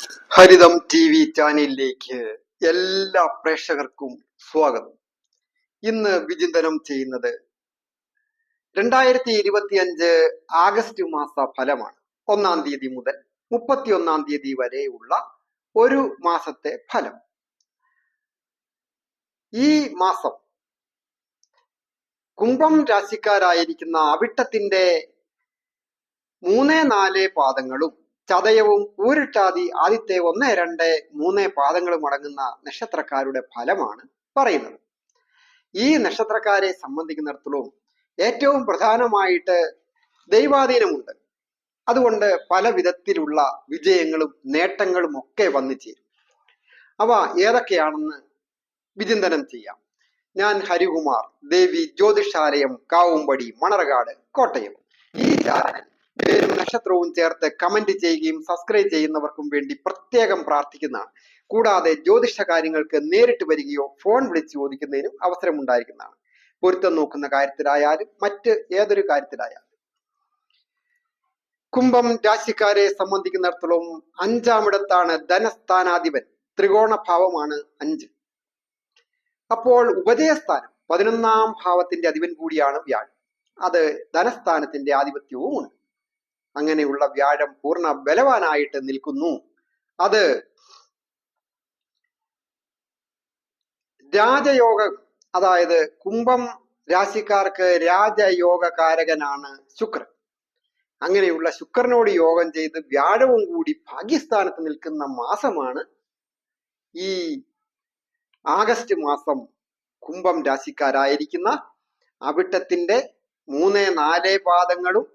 ഹരിതം T V ചാനലിലേക്ക് എല്ലാ പ്രേക്ഷകർക്കും സ്വാഗതം. ഇന്ന് വിചിന്തനം ചെയ്യുന്നത് രണ്ടായിരത്തി ഇരുപത്തി അഞ്ച് ആഗസ്റ്റ് മാസ ഫലമാണ്. ഒന്നാം തീയതി മുതൽ മുപ്പത്തി ഒന്നാം തീയതി വരെയുള്ള ഒരു മാസത്തെ ഫലം. ഈ മാസം കുംഭം രാശിക്കാരായിരിക്കുന്ന അവിട്ടത്തിന്റെ മൂന്ന് നാല് പാദങ്ങളും ചതയവും ഊരിട്ടാതി ആദ്യത്തെ ഒന്ന് രണ്ട് മൂന്ന് പാദങ്ങളും അടങ്ങുന്ന നക്ഷത്രക്കാരുടെ ഫലമാണ് പറയുന്നത്. ഈ നക്ഷത്രക്കാരെ സംബന്ധിക്കുന്നിടത്തോളം ഏറ്റവും പ്രധാനമായിട്ട് ദൈവാധീനമുണ്ട്. അതുകൊണ്ട് പല വിധത്തിലുള്ള വിജയങ്ങളും നേട്ടങ്ങളും ഒക്കെ വന്നു ചേരും. അവ ഏതൊക്കെയാണെന്ന് വിചിന്തനം ചെയ്യാം. ഞാൻ ഹരികുമാർ ദേവി ജ്യോതിഷാലയം കാവുംപടി മണർകാട് കോട്ടയം. ഈ ചാനൽ പേരും നക്ഷത്രവും ചേർത്ത് കമന്റ് ചെയ്യുകയും സബ്സ്ക്രൈബ് ചെയ്യുന്നവർക്കും വേണ്ടി പ്രത്യേകം പ്രാർത്ഥിക്കുന്നതാണ്. കൂടാതെ ജ്യോതിഷ കാര്യങ്ങൾക്ക് നേരിട്ട് വരികയോ ഫോൺ വിളിച്ച് ചോദിക്കുന്നതിനും അവസരമുണ്ടായിരിക്കുന്നതാണ്. പൊരുത്തം നോക്കുന്ന കാര്യത്തിലായാലും മറ്റ് ഏതൊരു കാര്യത്തിലായാലും. കുംഭം രാശിക്കാരെ സംബന്ധിക്കുന്നിടത്തോളം അഞ്ചാമിടത്താണ് ധനസ്ഥാനാധിപൻ. ത്രികോണ ഭാവമാണ് അഞ്ച്. അപ്പോൾ ഉപജയസ്ഥാനം പതിനൊന്നാം ഭാവത്തിന്റെ അധിപൻ കൂടിയാണ് വ്യാഴം. അത് ധനസ്ഥാനത്തിന്റെ ആധിപത്യവും ഉണ്ട് അങ്ങനെയുള്ള വ്യാഴം പൂർണ ബലവാനായിട്ട് നിൽക്കുന്നു. അത് രാജയോഗ അതായത് കുംഭം രാശിക്കാർക്ക് രാജയോഗകാരകനാണ് ശുക്രൻ. അങ്ങനെയുള്ള ശുക്രനോട് യോഗം ചെയ്ത് വ്യാഴവും കൂടി ഭാഗ്യസ്ഥാനത്ത് നിൽക്കുന്ന മാസമാണ് ഈ ആഗസ്റ്റ് മാസം കുംഭം രാശിക്കാരായിരിക്കുന്ന. അവിട്ടത്തിന്റെ മൂന്ന് നാല് പാദങ്ങളും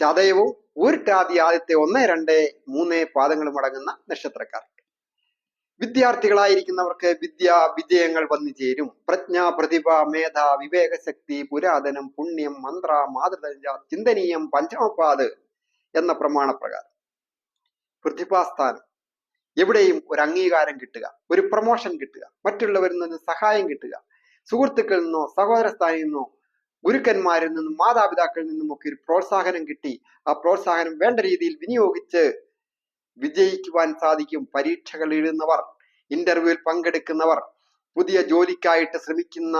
ചതയവും ഊരിട്ടാതി ആദ്യത്തെ ഒന്ന് രണ്ട് മൂന്ന് പാദങ്ങളും അടങ്ങുന്ന നക്ഷത്രക്കാർ. വിദ്യാർത്ഥികളായിരിക്കുന്നവർക്ക് വിദ്യ വിജയങ്ങൾ വന്നു ചേരും. പ്രജ്ഞ പ്രതിഭ മേധ വിവേകശക്തി പുരാതനം പുണ്യം മന്ത്ര മാതൃതഞ്ച ചിന്തനീയം പഞ്ചമപാത് എന്ന പ്രമാണപ്രകാരം. പ്രതിഭാസ്ഥാനം എവിടെയും ഒരു അംഗീകാരം കിട്ടുക ഒരു പ്രൊമോഷൻ കിട്ടുക മറ്റുള്ളവരിൽ നിന്ന് സഹായം കിട്ടുക സുഹൃത്തുക്കളിൽ നിന്നോ സഹോദരസ്ഥാനിൽ നിന്നോ ഗുരുക്കന്മാരിൽ നിന്നും മാതാപിതാക്കളിൽ നിന്നും ഒക്കെ ഒരു പ്രോത്സാഹനം കിട്ടി. ആ പ്രോത്സാഹനം വേണ്ട രീതിയിൽ വിനിയോഗിച്ച് വിജയിക്കുവാൻ സാധിക്കും പരീക്ഷകൾ എഴുതുന്നവർ ഇന്റർവ്യൂവിൽ പങ്കെടുക്കുന്നവർ. പുതിയ ജോലിക്കായിട്ട് ശ്രമിക്കുന്ന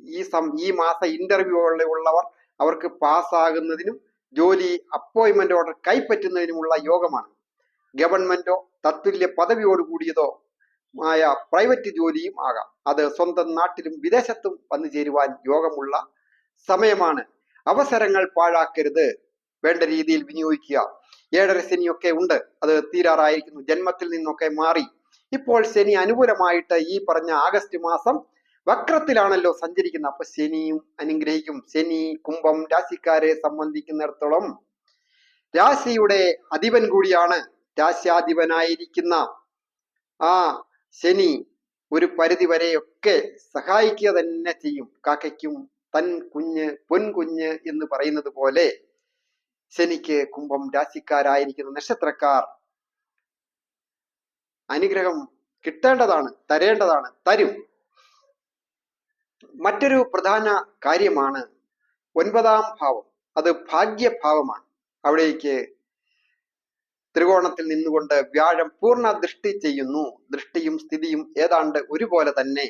ഈ സം ഈ മാസ ഇന്റർവ്യൂ ഉള്ളവർ അവർക്ക് പാസ്സാകുന്നതിനും ജോലി അപ്പോയിന്റ്മെന്റ് ഓർഡർ കൈപ്പറ്റുന്നതിനുമുള്ള യോഗമാണ്. ഗവൺമെന്റോ തത്തുല്യ പദവിയോട് കൂടിയതോ ആയ പ്രൈവറ്റ് ജോലിയും ആകാം. അത് സ്വന്തം നാട്ടിലും വിദേശത്തും വന്നു ചേരുവാൻ യോഗമുള്ള സമയമാണ്. അവസരങ്ങൾ പാഴാക്കരുത്. വേണ്ട രീതിയിൽ വിനിയോഗിക്കുക. ഏഴര ശനിയൊക്കെ ഉണ്ട്. അത് തീരാറായിരിക്കുന്നു. ജന്മത്തിൽ നിന്നൊക്കെ മാറി. ഇപ്പോൾ ശനി അനുകൂലമായിട്ട് ഈ പറഞ്ഞ ആഗസ്റ്റ് മാസം വക്രത്തിലാണല്ലോ സഞ്ചരിക്കുന്നത്. അപ്പൊ ശനിയും അനുഗ്രഹിക്കും. ശനി കുംഭം രാശിക്കാരെ സംബന്ധിക്കുന്നിടത്തോളം രാശിയുടെ അധിപൻ കൂടിയാണ് രാശ്യാധിപനായിരിക്കുന്ന ആ ശനി ഒരു പരിധി വരെയൊക്കെ സഹായിക്കുക തന്നെ ചെയ്യും. കാക്കയ്ക്കും തൻ കുഞ്ഞ് പൊൻകുഞ്ഞ് എന്ന് പറയുന്നത് പോലെ ശനിക്ക് കുംഭം രാശിക്കാരായിരിക്കുന്ന നക്ഷത്രക്കാർ അനുഗ്രഹം കിട്ടേണ്ടതാണ് തരേണ്ടതാണ് തരും. മറ്റൊരു പ്രധാന കാര്യമാണ് ഒൻപതാം ഭാവം. അത് ഭാഗ്യഭാവമാണ്. അവിടേക്ക് ത്രികോണത്തിൽ നിന്നുകൊണ്ട് വ്യാഴം പൂർണ ദൃഷ്ടി ചെയ്യുന്നു. ദൃഷ്ടിയും സ്ഥിതിയും ഏതാണ്ട് ഒരുപോലെ തന്നെ.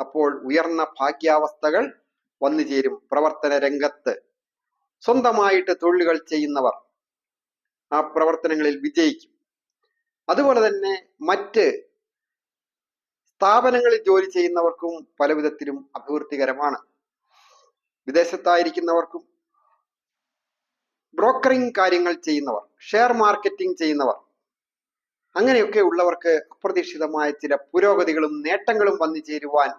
അപ്പോൾ ഉയർന്ന ഭാഗ്യാവസ്ഥകൾ വന്നു ചേരും പ്രവർത്തന രംഗത്ത്. സ്വന്തമായിട്ട് തൊഴിലുകൾ ചെയ്യുന്നവർ ആ പ്രവർത്തനങ്ങളിൽ വിജയിക്കും. അതുപോലെ തന്നെ മറ്റ് സ്ഥാപനങ്ങളിൽ ജോലി ചെയ്യുന്നവർക്കും പല വിധത്തിലും അഭിവൃദ്ധികരമാണ്. വിദേശത്തായിരിക്കുന്നവർക്കും ബ്രോക്കറിംഗ് കാര്യങ്ങൾ ചെയ്യുന്നവർ ഷെയർ മാർക്കറ്റിംഗ് ചെയ്യുന്നവർ അങ്ങനെയൊക്കെ ഉള്ളവർക്ക് അപ്രതീക്ഷിതമായ ചില പുരോഗതികളും നേട്ടങ്ങളും വന്നു ചേരുവാൻ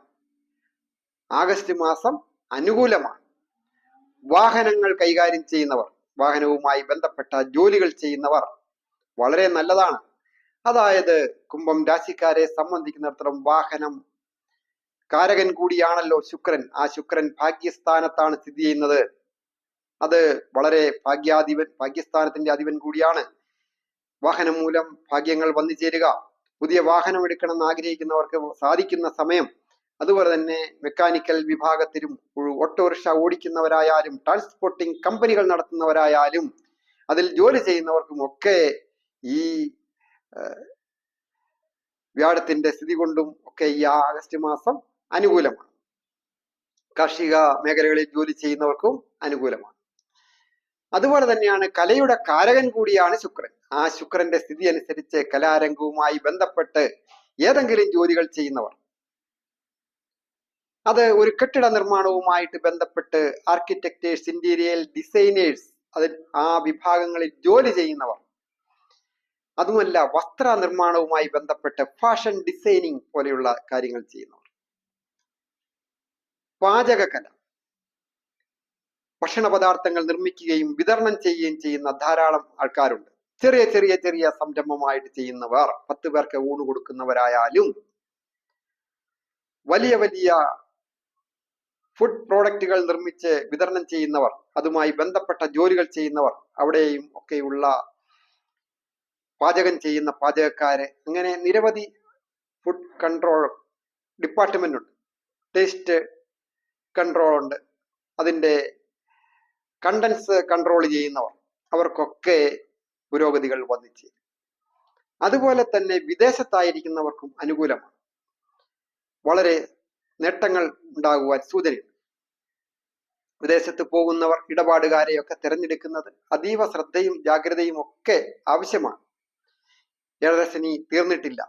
ആഗസ്റ്റ് മാസം അനുകൂലമാണ്. വാഹനങ്ങൾ കൈകാര്യം ചെയ്യുന്നവർ വാഹനവുമായി ബന്ധപ്പെട്ട ജോലികൾ ചെയ്യുന്നവർ വളരെ നല്ലതാണ്. അതായത് കുംഭം രാശിക്കാരെ സംബന്ധിക്കുന്നിടത്തോളം വാഹനം കാരകൻ കൂടിയാണല്ലോ ശുക്രൻ. ആ ശുക്രൻ ഭാഗ്യസ്ഥാനത്താണ് സ്ഥിതി ചെയ്യുന്നത്. അത് വളരെ ഭാഗ്യാധിപൻ ഭാഗ്യസ്ഥാനത്തിന്റെ അധിപൻ കൂടിയാണ്. വാഹനം മൂലം ഭാഗ്യങ്ങൾ വന്നു ചേരുക. പുതിയ വാഹനം എടുക്കണമെന്ന് ആഗ്രഹിക്കുന്നവർക്ക് സാധിക്കുന്ന സമയം അതുപോലെ തന്നെ മെക്കാനിക്കൽ വിഭാഗത്തിലും ഓട്ടോറിക്ഷ ഓടിക്കുന്നവരായാലും ട്രാൻസ്പോർട്ടിംഗ് കമ്പനികൾ നടത്തുന്നവരായാലും അതിൽ ജോലി ചെയ്യുന്നവർക്കും ഒക്കെ ഈ വ്യാഴത്തിന്റെ സ്ഥിതി കൊണ്ടും ഒക്കെ ഈ ആഗസ്റ്റ് മാസം അനുകൂലമാണ്. കാർഷിക മേഖലകളിൽ ജോലി ചെയ്യുന്നവർക്കും അനുകൂലമാണ്. അതുപോലെ തന്നെയാണ് കലയുടെ കാരകൻ കൂടിയാണ് ശുക്രൻ. ആ ശുക്രന്റെ സ്ഥിതി അനുസരിച്ച് കലാരംഗവുമായി ബന്ധപ്പെട്ട് ഏതെങ്കിലും ജോലികൾ ചെയ്യുന്നവർ അത് ഒരു കെട്ടിട നിർമ്മാണവുമായിട്ട് ബന്ധപ്പെട്ട് ആർക്കിടെക്ടേഴ്സ് ഇന്റീരിയൽ ഡിസൈനേഴ്സ് അതിൽ ആ വിഭാഗങ്ങളിൽ ജോലി ചെയ്യുന്നവർ. അതുമല്ല വസ്ത്ര നിർമ്മാണവുമായി ബന്ധപ്പെട്ട് ഫാഷൻ ഡിസൈനിങ് പോലെയുള്ള കാര്യങ്ങൾ ചെയ്യുന്നവർ. പാചകകല. ഭക്ഷണ പദാർത്ഥങ്ങൾ നിർമ്മിക്കുകയും വിതരണം ചെയ്യുകയും ചെയ്യുന്ന ധാരാളം ആൾക്കാരുണ്ട്. ചെറിയ ചെറിയ ചെറിയ സംരംഭമായിട്ട് ചെയ്യുന്നവർ പത്ത് പേർക്ക് ഊണ് കൊടുക്കുന്നവരായാലും വലിയ വലിയ ഫുഡ് പ്രോഡക്റ്റുകൾ നിർമ്മിച്ച് വിതരണം ചെയ്യുന്നവർ അതുമായി ബന്ധപ്പെട്ട ജോലികൾ ചെയ്യുന്നവർ അവിടെയും ഒക്കെയുള്ള പാചകം ചെയ്യുന്ന പാചകക്കാര്. അങ്ങനെ നിരവധി ഫുഡ് കൺട്രോൾ ഡിപ്പാർട്ട്മെന്റ് ഉണ്ട്. ടേസ്റ്റ് കൺട്രോൾ ഉണ്ട്. അതിന്റെ കണ്ടൻസ് കൺട്രോൾ ചെയ്യുന്നവർ. അവർക്കൊക്കെ പുരോഗതികൾ വന്നിച്ച്. അതുപോലെ തന്നെ വിദേശത്തായിരിക്കുന്നവർക്കും അനുകൂലമാണ്. വളരെ നേട്ടങ്ങൾ ഉണ്ടാകുവാൻ സൂചനയുണ്ട് വിദേശത്ത് പോകുന്നവർ ഇടപാടുകാരെയൊക്കെ തിരഞ്ഞെടുക്കുന്നത് അതീവ ശ്രദ്ധയും ജാഗ്രതയും ഒക്കെ ആവശ്യമാണ്. ഏഴരശനി തീർന്നിട്ടില്ല.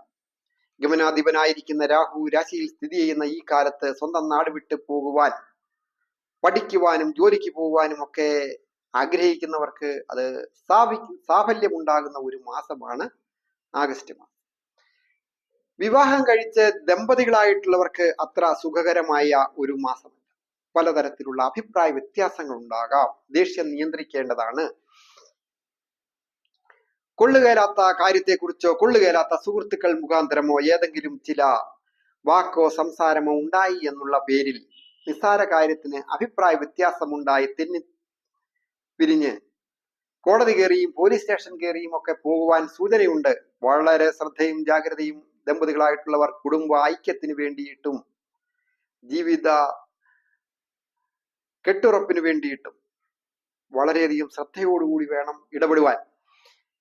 ഗമനാധിപനായിരിക്കുന്ന രാഹു രാശിയിൽ സ്ഥിതി ചെയ്യുന്ന ഈ കാലത്ത് സ്വന്തം നാട് വിട്ടു പോകുവാൻ പഠിക്കുവാനും ജോലിക്ക് പോകുവാനും ഒക്കെ ആഗ്രഹിക്കുന്നവർക്ക് അത് സ്ഥാപി സാഫല്യമുണ്ടാകുന്ന ഒരു മാസമാണ് ആഗസ്റ്റ് മാസം. വിവാഹം കഴിച്ച് ദമ്പതികളായിട്ടുള്ളവർക്ക് അത്ര സുഖകരമായ ഒരു മാസമല്ല. പലതരത്തിലുള്ള അഭിപ്രായ വ്യത്യാസങ്ങൾ ഉണ്ടാകാം ദേഷ്യം നിയന്ത്രിക്കേണ്ടതാണ്. കൊള്ളുകേലാത്ത കാര്യത്തെക്കുറിച്ചോ കൊള്ളുകേലാത്ത സുഹൃത്തുക്കൾ മുഖാന്തരമോ ഏതെങ്കിലും ചില വാക്കോ സംസാരമോ ഉണ്ടായി എന്നുള്ള പേരിൽ നിസ്സാര കാര്യത്തിന് അഭിപ്രായ വ്യത്യാസമുണ്ടായി തെന്നി പിരിഞ്ഞ് കോടതി കയറിയും പോലീസ് സ്റ്റേഷൻ കയറിയും ഒക്കെ പോകുവാൻ സൂചനയുണ്ട്. വളരെ ശ്രദ്ധയും ജാഗ്രതയും ദമ്പതികളായിട്ടുള്ളവർ കുടുംബ ഐക്യത്തിന് വേണ്ടിയിട്ടും ജീവിത കെട്ടുറപ്പിന് വേണ്ടിയിട്ടും വളരെയധികം ശ്രദ്ധയോടുകൂടി വേണം ഇടപെടുവാൻ.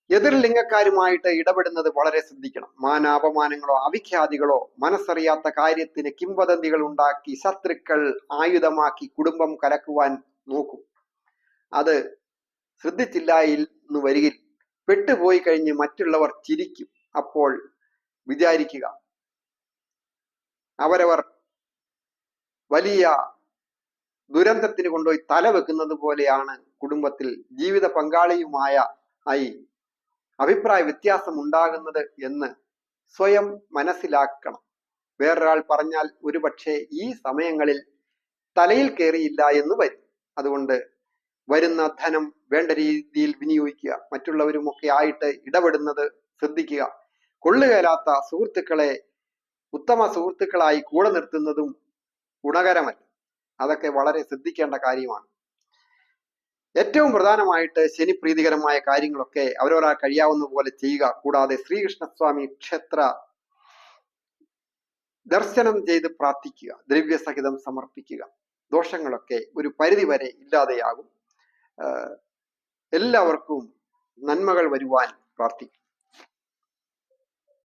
എതിർ ലിംഗക്കാരുമായിട്ട് ഇടപെടുന്നത് വളരെ ശ്രദ്ധിക്കണം. മാനാപമാനങ്ങളോ അവിഖ്യാതികളോ മനസ്സറിയാത്ത കാര്യത്തിന് കിംവദന്തികൾ ഉണ്ടാക്കി ശത്രുക്കൾ ആയുധമാക്കി കുടുംബം കലക്കുവാൻ നോക്കും. അത് ശ്രദ്ധിച്ചില്ല എന്ന് വരികിൽ പെട്ടുപോയി കഴിഞ്ഞ് മറ്റുള്ളവർ ചിരിക്കും. അപ്പോൾ വിചാരിക്കുക. അവരവർ വലിയ ദുരന്തത്തിന് കൊണ്ടുപോയി തല വെക്കുന്നത് പോലെയാണ് കുടുംബത്തിൽ ജീവിത പങ്കാളിയുമായ ആയി അഭിപ്രായ വ്യത്യാസം ഉണ്ടാകുന്നത് എന്ന് സ്വയം മനസ്സിലാക്കണം. വേറൊരാൾ പറഞ്ഞാൽ ഒരുപക്ഷെ ഈ സമയങ്ങളിൽ തലയിൽ കയറിയില്ല എന്ന് വരും. അതുകൊണ്ട് വരുന്ന ധനം വേണ്ട രീതിയിൽ വിനിയോഗിക്കുക. മറ്റുള്ളവരുമൊക്കെ ആയിട്ട് ഇടപെടുന്നത് ശ്രദ്ധിക്കുക. കൊള്ളുകയലാത്ത സുഹൃത്തുക്കളെ ഉത്തമ സുഹൃത്തുക്കളായി കൂടെ നിർത്തുന്നതും ഗുണകരമല്ല. അതൊക്കെ വളരെ ശ്രദ്ധിക്കേണ്ട കാര്യമാണ്. ഏറ്റവും പ്രധാനമായിട്ട് ശനി പ്രീതികരമായ കാര്യങ്ങളൊക്കെ അവരവരാ കഴിയാവുന്ന പോലെ ചെയ്യുക കൂടാതെ ശ്രീകൃഷ്ണസ്വാമി ക്ഷേത്ര ദർശനം ചെയ്ത് പ്രാർത്ഥിക്കുക ദ്രവ്യസഹിതം സമർപ്പിക്കുക. ദോഷങ്ങളൊക്കെ ഒരു പരിധി വരെ ഇല്ലാതെയാകും. എല്ലാവർക്കും നന്മകൾ വരുവാൻ പ്രാർത്ഥിക്കും.